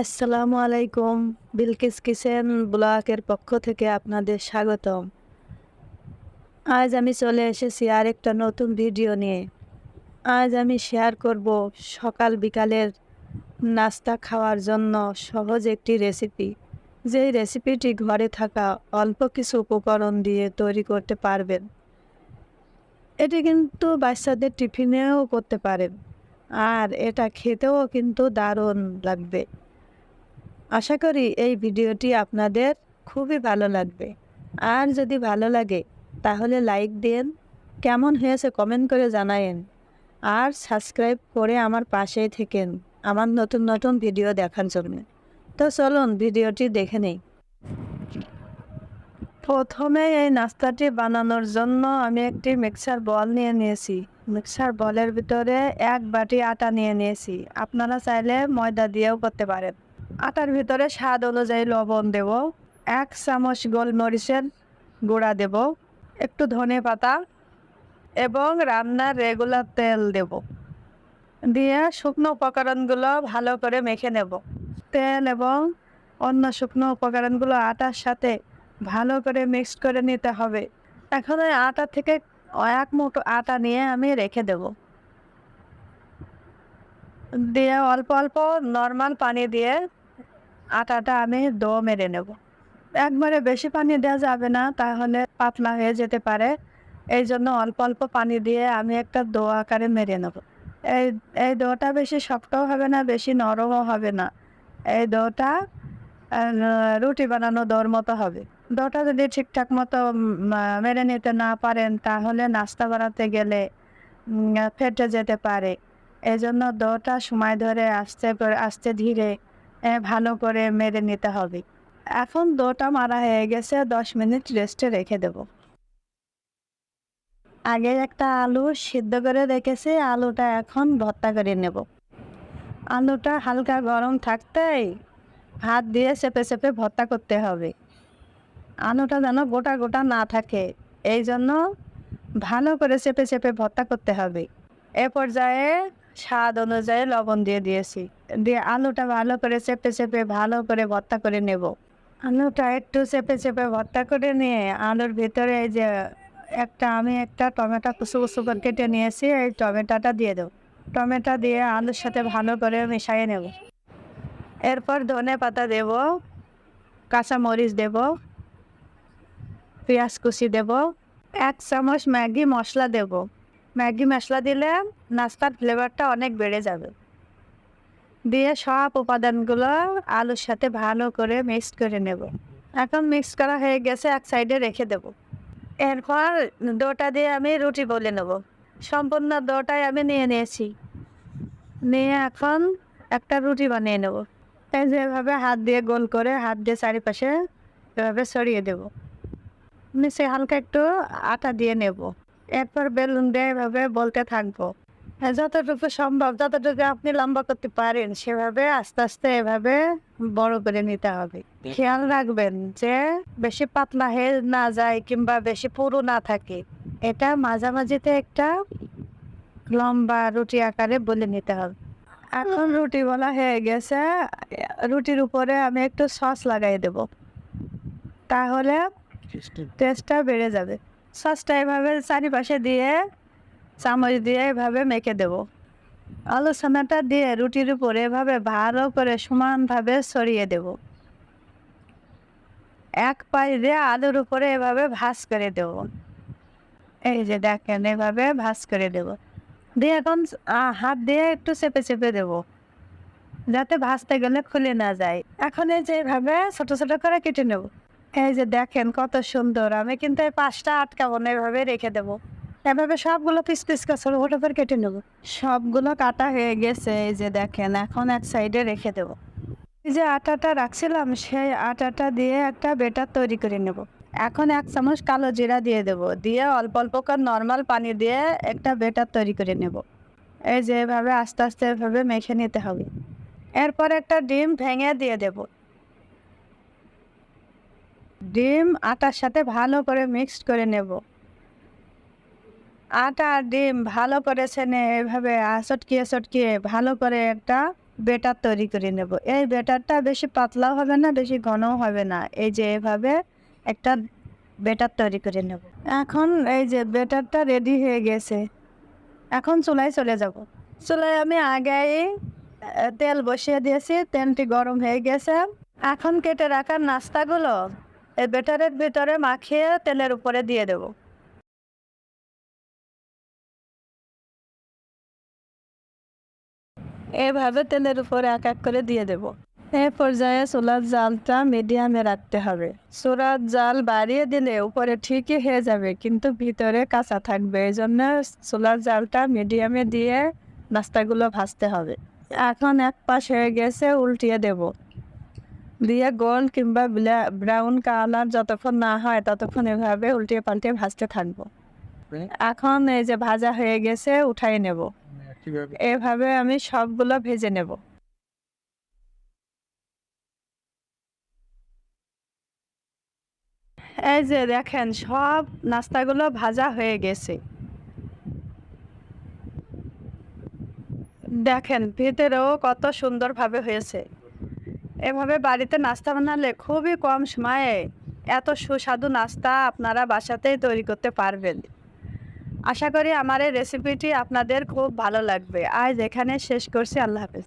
আসসালামু আলাইকুম। বিলকিস কিচেন ব্লকের পক্ষ থেকে আপনাদের স্বাগতম। আজ আমি চলে এসেছি আরেকটা নতুন ভিডিও নিয়ে। আজ আমি শেয়ার করব সকাল বিকালের নাস্তা খাওয়ার জন্য সহজ একটি রেসিপি। যেই রেসিপিটি ঘরে থাকা অল্প কিছু উপকরণ দিয়ে তৈরি করতে পারবেন। এটি কিন্তু বাচ্চাদের টিফিনেও করতে পারেন। আর এটা খেতেও কিন্তু দারুণ লাগবে। আশা করি এই ভিডিওটি আপনাদের খুবই ভালো লাগবে। আর যদি ভালো লাগে, তাহলে লাইক দিন, কেমন হয়েছে কমেন্ট করে জানায়েন। আর সাবস্ক্রাইব করে আমার পাশেই থেকেন আমার নতুন নতুন ভিডিও দেখার জন্য। তো চলুন ভিডিওটি দেখে নেই। প্রথমে এই নাস্তাটি বানানোর জন্য আমি একটি মিক্সার বল নিয়ে নিয়েছি। মিক্সার বলের ভিতরে এক বাটি আটা নিয়ে নিয়েছি। আপনারা চাইলে ময়দা দিয়েও করতে পারেন। আটার ভিতরে স্বাদ অনুযায়ী লবণ দেব। এক চামচ গোলমরিচের গুঁড়া দেব। একটু ধনে পাতা এবং রান্নার রেগুলার তেল দেব। দিয়ে শুকনো উপকরণগুলো ভালো করে মেখে নেব। তেল এবং অন্য শুকনো উপকরণগুলো আটার সাথে ভালো করে মিক্স করে নিতে হবে। এখন ওই আটা থেকে এক মুঠো আটা নিয়ে আমি রেখে দেব। দিয়ে অল্প অল্প নর্মাল পানি দিয়ে আটাটা আমি দো মেরে নেব। একবারে বেশি পানি দেওয়া যাবে না, তাহলে পাতলা হয়ে যেতে পারে। এই জন্য অল্প অল্প পানি দিয়ে আমি একটা দো আকারে মেরে নেব। এই এই দোটা বেশি শক্তও হবে না, বেশি নরমও হবে না। এই দোটা রুটি বানানো দোর মতো হবে। দোটা যদি ঠিকঠাক মতো মেরে নিতে না পারেন, তাহলে নাস্তা বানাতে গেলে ফেটে যেতে পারে। এই জন্য দোটা সময় ধরে আস্তে করে, আস্তে ধীরে ভালো করে মেরে নিতে হবে। এখন দোটা মারা হয়ে গেছে, দশ মিনিট রেস্টে রেখে দেব। আগে একটা আলু সিদ্ধ করে রেখেছি, আলুটা এখন ভর্তা করে নেব। আলুটা হালকা গরম থাকতেই হাত দিয়ে চেপে চেপে ভর্তা করতে হবে। আলুটা যেন গোটা গোটা না থাকে, এই জন্য ভালো করে চেপে চেপে ভর্তা করতে হবে। এ পর্যায়ে স্বাদ অনুযায়ী লবণ দিয়ে দিয়েছি। দিয়ে আলুটা ভালো করে চেপে চেপে ভালো করে ভর্তা করে নেব। আলুটা একটু চেপে চেপে ভর্তা করে নিয়ে আলুর ভিতরে এই যে একটা আমি একটা টমেটো কুচু কুচু করে কেটে নিয়েছি, এই টমেটোটা দিয়ে দেবো। টমেটো দিয়ে আলুর সাথে ভালো করে মিশিয়ে নেব। এরপর ধনে পাতা দেব কাঁচা মরিচ দেব, পেঁয়াজ কুচি দেব, এক চামচ ম্যাগি মশলা দেব। ম্যাগি মশলা দিলে নাস্তার ফ্লেভারটা অনেক বেড়ে যাবে। দিয়ে সব উপাদানগুলো আলুর সাথে ভালো করে মিক্স করে নেব। এখন মিক্স করা হয়ে গেছে, এক সাইডে রেখে দেব। এরপর ডোটা দিয়ে আমি রুটি বলে নেব। সম্পূর্ণ ডোটাই আমি নিয়ে নিয়েছি। নিয়ে এখন একটা রুটি বানিয়ে নেব। এই যে এভাবে হাত দিয়ে গোল করে হাত দিয়ে চারিপাশে এভাবে ছড়িয়ে দেব। নিচে হালকা একটু আটা দিয়ে নেব। এরপর বেলুন দিয়ে এভাবে বলতে থাকব। যতটুকু সম্ভব যতটুকু আপনি লম্বা করতে পারেন সেভাবে আস্তে আস্তে এভাবে বড় করে নিতে হবে। খেয়াল রাখবেন যে বেশি পাতলা হয়ে না যায় কিংবা বেশি পুরু না থাকে এটা মাঝামাঝিতে একটা লম্বা রুটি আকারে বলে নিতে হবে। এখন রুটি বলা হয়ে গেছে রুটির উপরে আমি একটু সস লাগাই দেব। তাহলে টেস্টটা বেড়ে যাবে। সসটা এভাবে চারিপাশে দিয়ে, চামচ দিয়ে এভাবে মেখে দেব। আলু ছানাটা দিয়ে রুটির উপরে এভাবে ভালো করে সমানভাবে ছড়িয়ে দেব। এক পাশ দিয়ে আলুর উপরে এভাবে ভাজ করে দেব। এই যে দেখেন, এভাবে ভাজ করে দেব। দিয়ে এখন হাত দিয়ে একটু চেপে চেপে দেব, যাতে ভাজতে গেলে খুলে না যায়। এখন এই যে এভাবে ছোট ছোট করে কেটে নেব। এই যে দেখেন কত সুন্দর, আমি কিন্তু এই পাঁচটা আটকাবো না এভাবে রেখে দেবো। এভাবে সবগুলো পিস পিস করে ছোটো ছোটো করে কেটে নেব। সবগুলো কাটা হয়ে গেছে, এই যে দেখেন এখন এক সাইডে রেখে দেবো। এই যে আটাটা রাখছিলাম, সেই আটাটা দিয়ে একটা বেটার তৈরি করে নেব। এখন এক চামচ কালো জিরা দিয়ে দেব, দিয়ে অল্প অল্প করে নর্মাল পানি দিয়ে একটা বেটার তৈরি করে নেব। এই যে এভাবে আস্তে আস্তে এভাবে মেখে নিতে হবে। এরপর একটা ডিম ভেঙে দিয়ে দেব। ডিম আটার সাথে ভালো করে মিক্সড করে নেব। আটা আর ডিম ভালো করে ছেনে এভাবে চটকিয়ে চটকিয়ে ভালো করে একটা বেটার তৈরি করে নেব। এই বেটারটা বেশি পাতলাও হবে না, বেশি ঘনও হবে না। এই যে এভাবে একটা বেটার তৈরি করে নেব। এখন এই যে বেটারটা রেডি হয়ে গেছে। এখন চুলায় চলে যাব। চুলায় আমি আগেই তেল বসিয়ে দিয়েছি, তেলটি গরম হয়ে গেছে। এখন কেটে রাখার নাস্তাগুলো এই বেটারের ভিতরে মাখিয়ে তেলের উপরে দিয়ে দেব। এভাবে তেলের উপরে এক এক করে দিয়ে দেব। এই পর্যায়ে চুলার জালটা মিডিয়ামে রাখতে হবে। চুলার জাল বাড়িয়ে দিলে উপরে ঠিকই হয়ে যাবে, কিন্তু ভিতরে কাঁচা থাকবে। এই জন্য চুলার জালটা মিডিয়ামে দিয়ে নাস্তাগুলো ভাজতে হবে। এখন এক পাশ হয়ে গেছে, উল্টিয়ে দেব। দিয়ে গোল কিংবা ব্রাউন কালার যতক্ষণ না হয় ততক্ষণ এভাবে উল্টিয়ে পাল্টিয়ে ভাজতে থাকব। এখন এই যে ভাজা হয়ে গেছে উঠাই নেব। এভাবে আমি সবগুলো ভেজে নেব। এই যে দেখেন সব নাস্তাগুলো ভাজা হয়ে গেছে। দেখেন ভিতরেও কত সুন্দরভাবে হয়েছে। এভাবে বাড়িতে নাস্তা বানালে খুবই কম সময়ে এত সুস্বাদু নাস্তা আপনারা বাসাতেই তৈরি করতে পারবেন। আশা করি আমার এই রেসিপিটি আপনাদের খুব ভালো লাগবে। আজ এখানে শেষ করছি। আল্লাহ হাফেজ।